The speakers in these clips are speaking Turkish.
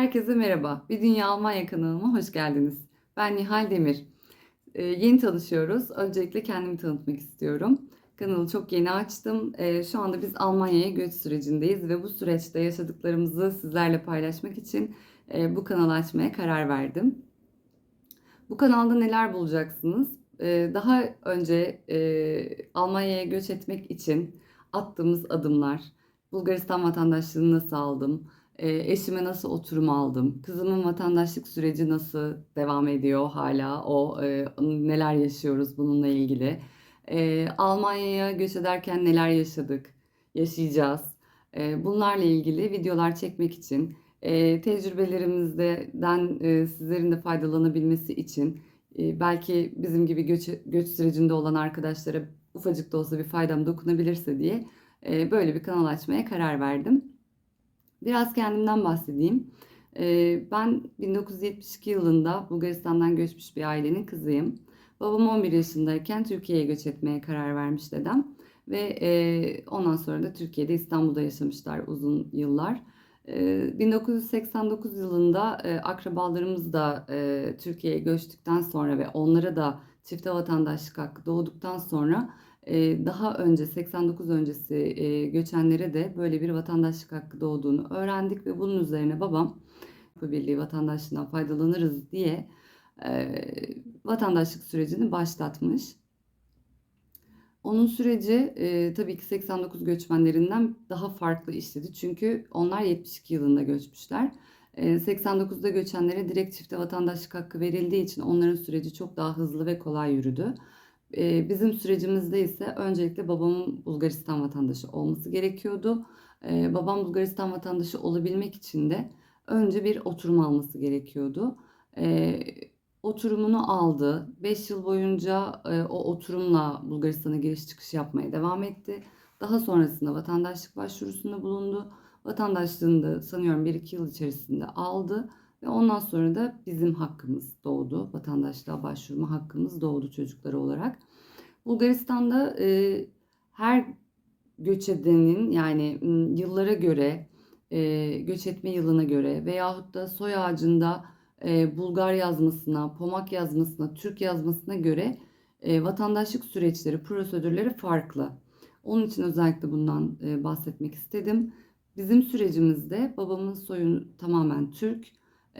Herkese merhaba. Bir Dünya Almanya kanalıma hoş geldiniz. Ben Nihal Demir. Ee, yeni tanışıyoruz. Öncelikle kendimi tanıtmak istiyorum. Kanalı çok yeni açtım. Ee, şu anda biz Almanya'ya göç sürecindeyiz ve bu süreçte yaşadıklarımızı sizlerle paylaşmak için e, bu kanalı açmaya karar verdim. Bu kanalda neler bulacaksınız? Ee, daha önce e, Almanya'ya göç etmek için attığımız adımlar, Bulgaristan vatandaşlığını nasıl aldım, e, eşime nasıl oturum aldım, kızımın vatandaşlık süreci nasıl devam ediyor hala, o e, neler yaşıyoruz bununla ilgili. E, Almanya'ya göç ederken neler yaşadık, yaşayacağız. E, bunlarla ilgili videolar çekmek için, e, tecrübelerimizden e, sizlerin de faydalanabilmesi için, e, belki bizim gibi göç, göç sürecinde olan arkadaşlara ufacık da olsa bir faydam dokunabilirse diye e, böyle bir kanal açmaya karar verdim. Biraz kendimden bahsedeyim. Ee, ben 1972 yılında Bulgaristan'dan göçmüş bir ailenin kızıyım. Babam 11 yaşındayken Türkiye'ye göç etmeye karar vermiş dedem. Ve e, ondan sonra da Türkiye'de İstanbul'da yaşamışlar uzun yıllar. 1989 yılında e, akrabalarımız da e, Türkiye'ye göçtükten sonra ve onlara da çifte vatandaşlık hakkı doğduktan sonra daha önce 89 öncesi göçenlere de böyle bir vatandaşlık hakkı doğduğunu öğrendik ve bunun üzerine babam bu birliği vatandaşlığından faydalanırız diye vatandaşlık sürecini başlatmış. Onun süreci e, tabii ki 89 göçmenlerinden daha farklı işledi. Çünkü onlar 72 yılında göçmüşler. E, 89'da göçenlere direkt çifte vatandaşlık hakkı verildiği için onların süreci çok daha hızlı ve kolay yürüdü. Bizim sürecimizde ise öncelikle babamın Bulgaristan vatandaşı olması gerekiyordu. Babam Bulgaristan vatandaşı olabilmek için de önce bir oturum alması gerekiyordu. Oturumunu aldı. 5 yıl boyunca o oturumla Bulgaristan'a giriş çıkış yapmaya devam etti. Daha sonrasında vatandaşlık başvurusunda bulundu. Vatandaşlığını da sanıyorum 1-2 yıl içerisinde aldı. Ve ondan sonra da bizim hakkımız doğdu. Vatandaşlığa başvurma hakkımız doğdu çocukları olarak. Bulgaristan'da e, her göç edenin yani yıllara göre, e, göç etme yılına göre veyahut da soy ağacında e, Bulgar yazmasına, Pomak yazmasına, Türk yazmasına göre e, vatandaşlık süreçleri, prosedürleri farklı. Onun için özellikle bundan e, bahsetmek istedim. Bizim sürecimizde babamın soyu tamamen Türk,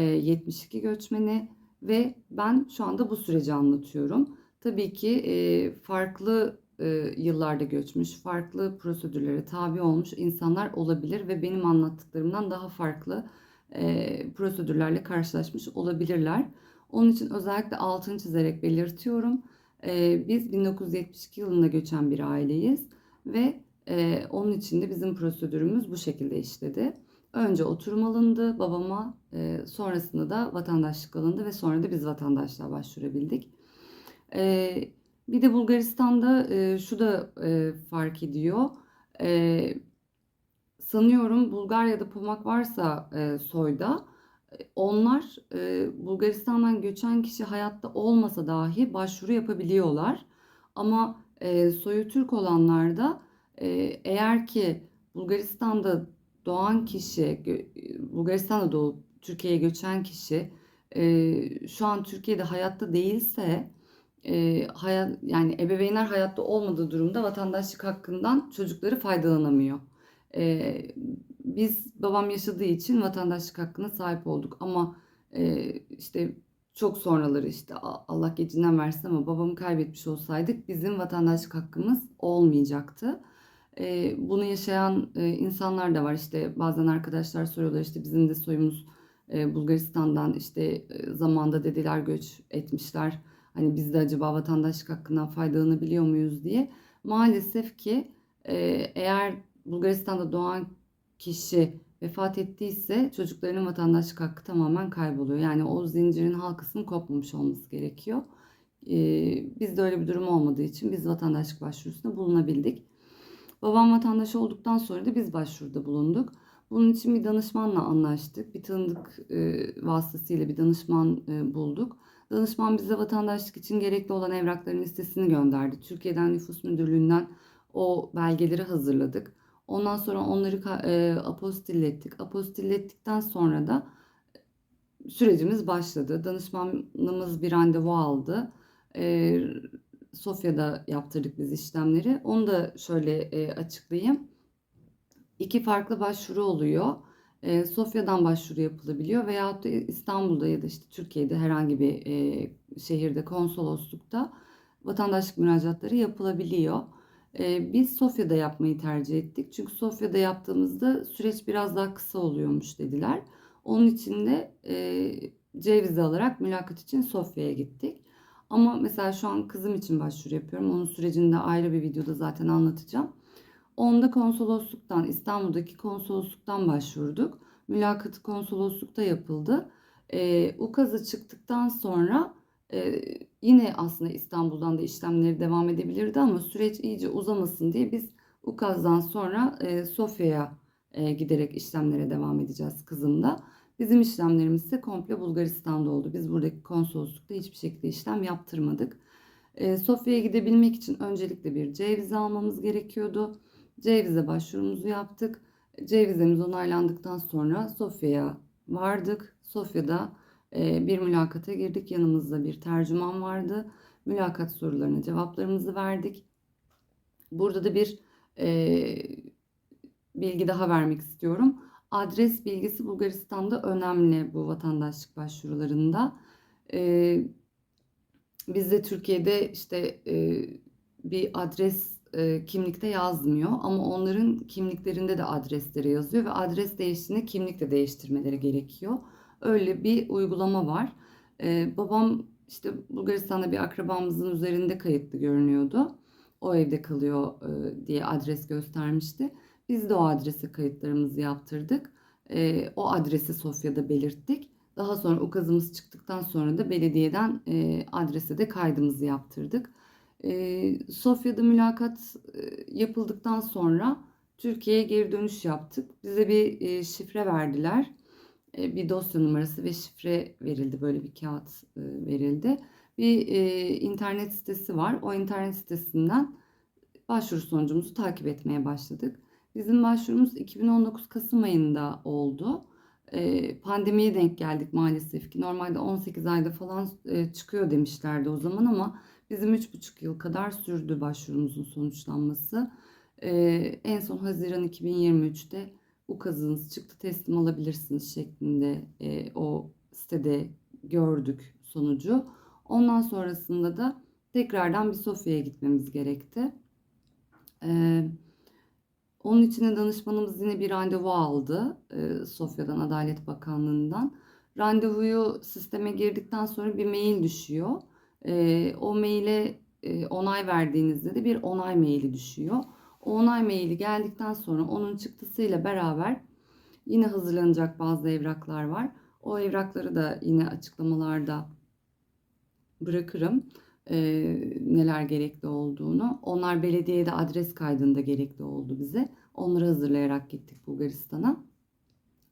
72 göçmeni ve ben şu anda bu süreci anlatıyorum. Tabii ki e, farklı e, yıllarda göçmüş, farklı prosedürlere tabi olmuş insanlar olabilir ve benim anlattıklarımdan daha farklı e, prosedürlerle karşılaşmış olabilirler. Onun için özellikle altını çizerek belirtiyorum. E, biz 1972 yılında göçen bir aileyiz ve e, onun için de bizim prosedürümüz bu şekilde işledi. Önce oturum alındı babama, e, sonrasında da vatandaşlık alındı ve sonra da biz vatandaşlığa başvurabildik. E, bir de Bulgaristan'da e, şu da e, fark ediyor. E, sanıyorum Bulgarya'da Pomak varsa e, soyda onlar e, Bulgaristan'dan göçen kişi hayatta olmasa dahi başvuru yapabiliyorlar. Ama e, soyu Türk olanlarda e, eğer ki Bulgaristan'da doğan kişi, Bulgaristan'da doğup Türkiye'ye göçen kişi e, şu an Türkiye'de hayatta değilse e, hayat yani ebeveynler hayatta olmadığı durumda vatandaşlık hakkından çocukları faydalanamıyor. E, biz babam yaşadığı için vatandaşlık hakkına sahip olduk ama e, işte çok sonraları işte Allah gecinden versin ama babamı kaybetmiş olsaydık bizim vatandaşlık hakkımız olmayacaktı. E, bunu yaşayan e, insanlar da var işte bazen arkadaşlar soruyorlar işte bizim de soyumuz e, Bulgaristan'dan işte e, zamanda dediler göç etmişler Hani biz de acaba vatandaşlık hakkından faydalanabiliyor muyuz diye. Maalesef ki e, eğer Bulgaristan'da doğan kişi vefat ettiyse çocuklarının vatandaşlık hakkı tamamen kayboluyor. Yani o zincirin halkasının kopmamış olması gerekiyor. Ee, bizde öyle bir durum olmadığı için biz vatandaşlık başvurusunda bulunabildik. Babam vatandaş olduktan sonra da biz başvuruda bulunduk. Bunun için bir danışmanla anlaştık. Bir tanıdık e, vasıtasıyla bir danışman e, bulduk. Danışman bize vatandaşlık için gerekli olan evrakların listesini gönderdi. Türkiye'den nüfus müdürlüğünden o belgeleri hazırladık. Ondan sonra onları e, apostillettik. Apostillettikten sonra da sürecimiz başladı. Danışmanımız bir randevu aldı. E, Sofya'da yaptırdık biz işlemleri. Onu da şöyle e, açıklayayım. İki farklı başvuru oluyor. E, Sofya'dan başvuru yapılabiliyor veyahut da İstanbul'da ya da işte Türkiye'de herhangi bir e, şehirde konsoloslukta vatandaşlık müracaatları yapılabiliyor. E, biz Sofya'da yapmayı tercih ettik. Çünkü Sofya'da yaptığımızda süreç biraz daha kısa oluyormuş dediler. Onun için de e, C vize alarak mülakat için Sofya'ya gittik. Ama mesela şu an kızım için başvuru yapıyorum. Onun sürecini de ayrı bir videoda zaten anlatacağım. Onda konsolosluktan, İstanbul'daki konsolosluktan başvurduk. Mülakatı konsoloslukta yapıldı. E, UKAZ'a çıktıktan sonra e, yine aslında İstanbul'dan da işlemleri devam edebilirdi ama süreç iyice uzamasın diye biz UKAZ'dan sonra e, Sofya'ya e, giderek işlemlere devam edeceğiz kızımda. Bizim işlemlerimiz ise komple Bulgaristan'da oldu. Biz buradaki konsoloslukta hiçbir şekilde işlem yaptırmadık. E, Sofya'ya gidebilmek için öncelikle bir C vize almamız gerekiyordu. C vize başvurumuzu yaptık. C vizemiz onaylandıktan sonra Sofya'ya vardık. Sofya'da e, bir mülakata girdik. Yanımızda bir tercüman vardı. Mülakat sorularına cevaplarımızı verdik. Burada da bir e, bilgi daha vermek istiyorum. Adres bilgisi Bulgaristan'da önemli bu vatandaşlık başvurularında. E, bizde Türkiye'de işte e, bir adres e, kimlikte yazmıyor ama onların kimliklerinde de adresleri yazıyor ve adres değiştiğinde kimlik de değiştirmeleri gerekiyor. Öyle bir uygulama var. E, babam işte Bulgaristan'da bir akrabamızın üzerinde kayıtlı görünüyordu. O evde kalıyor e, diye adres göstermişti. Biz de o adrese kayıtlarımızı yaptırdık. E, o adresi Sofya'da belirttik. Daha sonra ukazımız çıktıktan sonra da belediyeden e, adrese de kaydımızı yaptırdık. E, Sofya'da mülakat e, yapıldıktan sonra Türkiye'ye geri dönüş yaptık. Bize bir e, şifre verdiler. E, bir dosya numarası ve şifre verildi. Böyle bir kağıt e, verildi. Bir e, internet sitesi var. O internet sitesinden başvuru sonucumuzu takip etmeye başladık. Bizim başvurumuz 2019 Kasım ayında oldu. E, pandemiye denk geldik maalesef ki. Normalde 18 ayda falan e, çıkıyor demişlerdi o zaman ama bizim 3,5 yıl kadar sürdü başvurumuzun sonuçlanması. E, en son Haziran 2023'te ukazınız çıktı teslim alabilirsiniz şeklinde e, o sitede gördük sonucu. Ondan sonrasında da tekrardan bir Sofya'ya gitmemiz gerekti. Ee, onun için de danışmanımız yine bir randevu aldı e, Sofya'dan Adalet Bakanlığı'ndan. Randevuyu sisteme girdikten sonra bir mail düşüyor. E, o maile e, onay verdiğinizde de bir onay maili düşüyor. O onay maili geldikten sonra onun çıktısıyla beraber yine hazırlanacak bazı evraklar var. O evrakları da yine açıklamalarda bırakırım e, neler gerekli olduğunu. Onlar belediyede adres kaydında gerekli oldu bize. Onları hazırlayarak gittik Bulgaristan'a.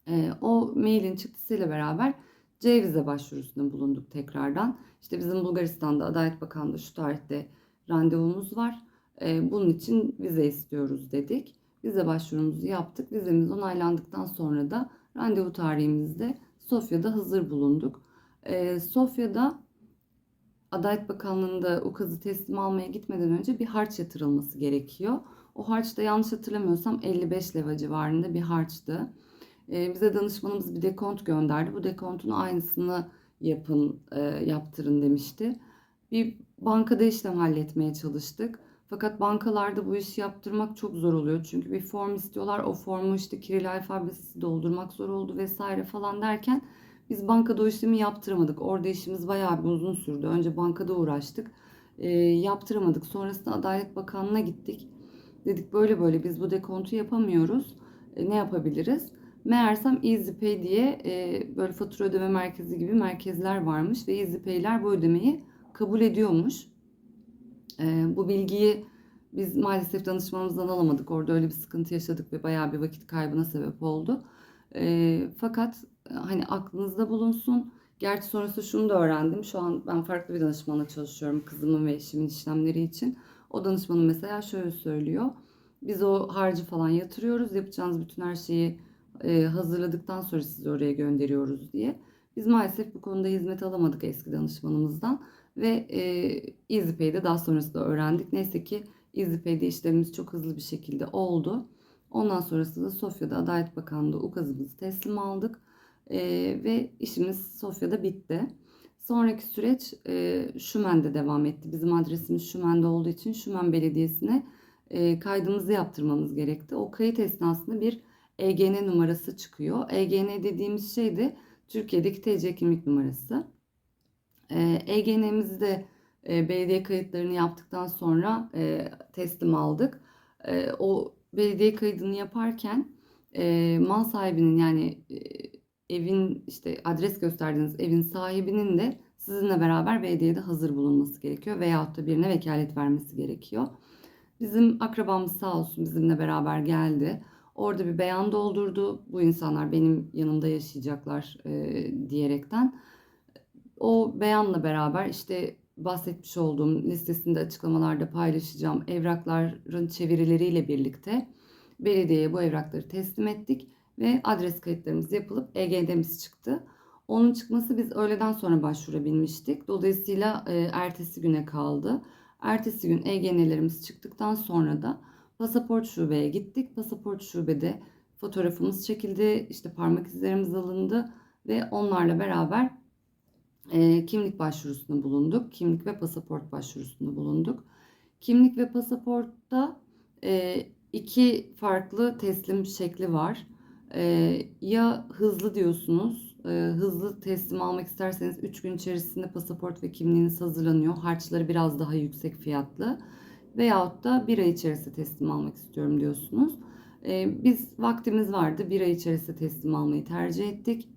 E, o mailin çıktısıyla beraber C vize başvurusunda bulunduk tekrardan. İşte bizim Bulgaristan'da Adalet Bakanlığı şu tarihte randevumuz var. E, bunun için vize istiyoruz dedik. Vize başvurumuzu yaptık. Vizemiz onaylandıktan sonra da randevu tarihimizde Sofya'da hazır bulunduk. E, Sofya'da Adalet Bakanlığı'nda ukazı teslim almaya gitmeden önce bir harç yatırılması gerekiyor. O harç da yanlış hatırlamıyorsam 55 leva civarında bir harçtı. Ee, bize danışmanımız bir dekont gönderdi. Bu dekontun aynısını yapın, e, yaptırın demişti. Bir bankada işlem halletmeye çalıştık. Fakat bankalarda bu işi yaptırmak çok zor oluyor. Çünkü bir form istiyorlar. O formu işte Kiril alfabesi doldurmak zor oldu vesaire falan derken biz bankada o işlemi yaptıramadık. Orada işimiz bayağı bir uzun sürdü. Önce bankada uğraştık. E, yaptıramadık. Sonrasında Adalet Bakanlığı'na gittik. Dedik böyle böyle biz bu dekontu yapamıyoruz. E, ne yapabiliriz? Meğersem EasyPay diye e, böyle fatura ödeme merkezi gibi merkezler varmış ve EasyPay'ler bu ödemeyi kabul ediyormuş. E, bu bilgiyi biz maalesef danışmanımızdan alamadık. Orada öyle bir sıkıntı yaşadık ve bayağı bir vakit kaybına sebep oldu. E, fakat hani aklınızda bulunsun. Gerçi sonrasında şunu da öğrendim. Şu an ben farklı bir danışmanla çalışıyorum kızımın ve eşimin işlemleri için. O danışmanım mesela şöyle söylüyor. Biz o harcı falan yatırıyoruz. Yapacağınız bütün her şeyi e, hazırladıktan sonra sizi oraya gönderiyoruz diye. Biz maalesef bu konuda hizmet alamadık eski danışmanımızdan ve e, EasyPay'de daha sonrasında öğrendik. Neyse ki EasyPay'de işlemimiz çok hızlı bir şekilde oldu. Ondan sonrasında Sofya'da Adalet Bakanlığı ukazımızı teslim aldık e, ve işimiz Sofya'da bitti. Sonraki süreç e, Şümen'de devam etti. Bizim adresimiz Şümen'de olduğu için Şümen Belediyesi'ne e, kaydımızı yaptırmamız gerekti. O kayıt esnasında bir EGN numarası çıkıyor. EGN dediğimiz şey de Türkiye'deki TC kimlik numarası. E, EGN'mizi de e, belediye kayıtlarını yaptıktan sonra e, teslim aldık. E, o belediye kaydını yaparken e, mal sahibinin yani e, evin işte adres gösterdiğiniz evin sahibinin de sizinle beraber belediyede hazır bulunması gerekiyor veyahut da birine vekalet vermesi gerekiyor. Bizim akrabamız sağ olsun bizimle beraber geldi. Orada bir beyan doldurdu. Bu insanlar benim yanımda yaşayacaklar e, diyerekten. O beyanla beraber işte bahsetmiş olduğum listesinde açıklamalarda paylaşacağım evrakların çevirileriyle birlikte belediyeye bu evrakları teslim ettik ve adres kayıtlarımız yapılıp EGD'miz çıktı. Onun çıkması biz öğleden sonra başvurabilmiştik. Dolayısıyla e, ertesi güne kaldı. Ertesi gün EGN'lerimiz çıktıktan sonra da pasaport şubeye gittik. Pasaport şubede fotoğrafımız çekildi, işte parmak izlerimiz alındı ve onlarla beraber e, kimlik başvurusunda bulunduk. Kimlik ve pasaport başvurusunda bulunduk. Kimlik ve pasaportta e, iki farklı teslim şekli var. E, ya hızlı diyorsunuz, e, hızlı teslim almak isterseniz 3 gün içerisinde pasaport ve kimliğiniz hazırlanıyor. Harçları biraz daha yüksek fiyatlı. Veyahut da bir ay içerisinde teslim almak istiyorum diyorsunuz. E, biz vaktimiz vardı. Bir ay içerisinde teslim almayı tercih ettik.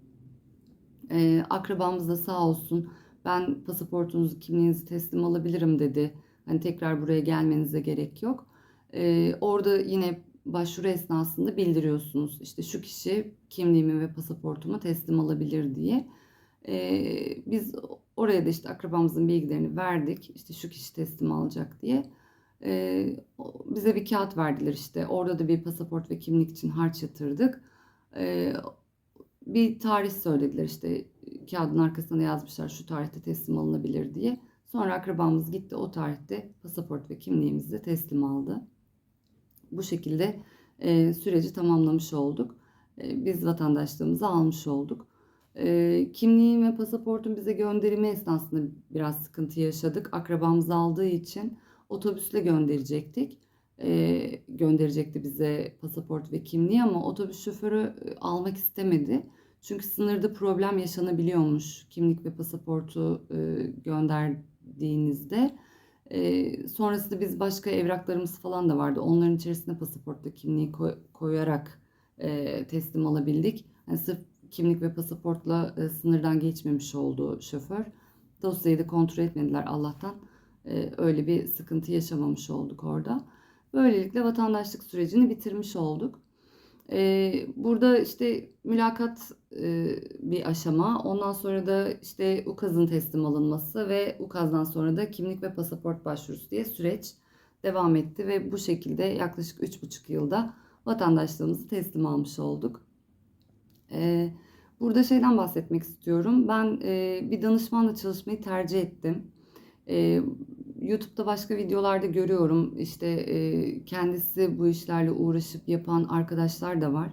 E, akrabamız da sağ olsun ben pasaportunuzu, kimliğinizi teslim alabilirim dedi. Hani tekrar buraya gelmenize gerek yok. E, orada yine başvuru esnasında bildiriyorsunuz. İşte şu kişi kimliğimi ve pasaportumu teslim alabilir diye. E, biz oraya da işte akrabamızın bilgilerini verdik. İşte şu kişi teslim alacak diye. E, bize bir kağıt verdiler işte. Orada da bir pasaport ve kimlik için harç yatırdık. E, bir tarih söylediler işte kağıdın arkasına yazmışlar şu tarihte teslim alınabilir diye. Sonra akrabamız gitti o tarihte pasaport ve kimliğimizi teslim aldı. Bu şekilde e, süreci tamamlamış olduk. E, biz vatandaşlığımızı almış olduk. E, kimliğim ve pasaportun bize gönderimi esnasında biraz sıkıntı yaşadık. Akrabamız aldığı için otobüsle gönderecektik. E, gönderecekti bize pasaport ve kimliği ama otobüs şoförü e, almak istemedi. Çünkü sınırda problem yaşanabiliyormuş kimlik ve pasaportu e, gönderdiğinizde. E, sonrasında biz başka evraklarımız falan da vardı. Onların içerisine pasaportla kimliği koy, koyarak e, teslim alabildik. Yani sırf kimlik ve pasaportla e, sınırdan geçmemiş oldu şoför. Dosyayı da kontrol etmediler Allah'tan. E, öyle bir sıkıntı yaşamamış olduk orada. Böylelikle vatandaşlık sürecini bitirmiş olduk. Burada işte mülakat bir aşama. Ondan sonra da işte UKAZ'ın teslim alınması ve UKAZ'dan sonra da kimlik ve pasaport başvurusu diye süreç devam etti ve bu şekilde yaklaşık 3,5 yılda vatandaşlığımızı teslim almış olduk. Burada şeyden bahsetmek istiyorum. Ben bir danışmanla çalışmayı tercih ettim. YouTube'da başka videolarda görüyorum. İşte e, kendisi bu işlerle uğraşıp yapan arkadaşlar da var.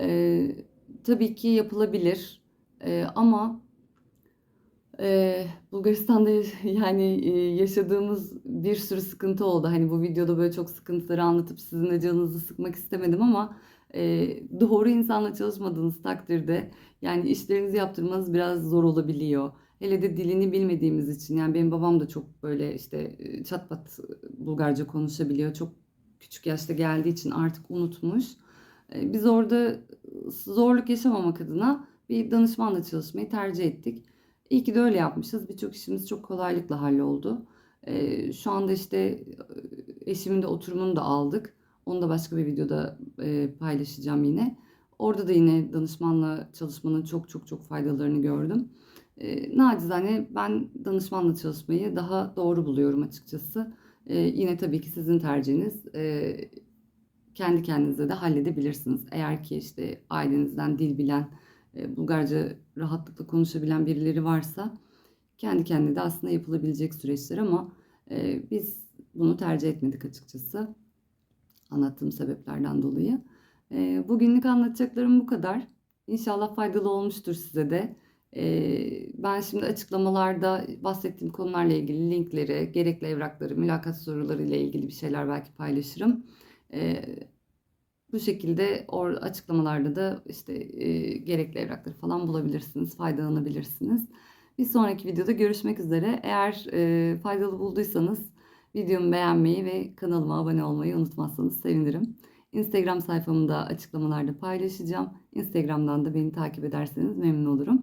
E, tabii ki yapılabilir. E, ama e, Bulgaristan'da yani e, yaşadığımız bir sürü sıkıntı oldu. Hani bu videoda böyle çok sıkıntıları anlatıp sizin de canınızı sıkmak istemedim ama e, doğru insanla çalışmadığınız takdirde yani işlerinizi yaptırmanız biraz zor olabiliyor. Hele de dilini bilmediğimiz için yani benim babam da çok böyle işte çat pat Bulgarca konuşabiliyor. Çok küçük yaşta geldiği için artık unutmuş. Biz orada zorluk yaşamamak adına bir danışmanla çalışmayı tercih ettik. İyi ki de öyle yapmışız. Birçok işimiz çok kolaylıkla halloldu. Şu anda işte eşimin de oturumunu da aldık. Onu da başka bir videoda paylaşacağım yine. Orada da yine danışmanla çalışmanın çok çok çok faydalarını gördüm. E, nacizane ben danışmanla çalışmayı daha doğru buluyorum açıkçası. E, yine tabii ki sizin tercihiniz. E, kendi kendinize de halledebilirsiniz. Eğer ki işte ailenizden dil bilen e, Bulgarca rahatlıkla konuşabilen birileri varsa kendi kendine de aslında yapılabilecek süreçler ama e, biz bunu tercih etmedik açıkçası. Anlattığım sebeplerden dolayı. E, bugünlük anlatacaklarım bu kadar. İnşallah faydalı olmuştur size de. Ben şimdi açıklamalarda bahsettiğim konularla ilgili linkleri, gerekli evrakları, mülakat soruları ile ilgili bir şeyler belki paylaşırım. Bu şekilde or açıklamalarda da işte gerekli evrakları falan bulabilirsiniz, faydalanabilirsiniz. Bir sonraki videoda görüşmek üzere. Eğer faydalı bulduysanız videomu beğenmeyi ve kanalıma abone olmayı unutmazsanız sevinirim. Instagram sayfamı da açıklamalarda paylaşacağım. Instagram'dan da beni takip ederseniz memnun olurum.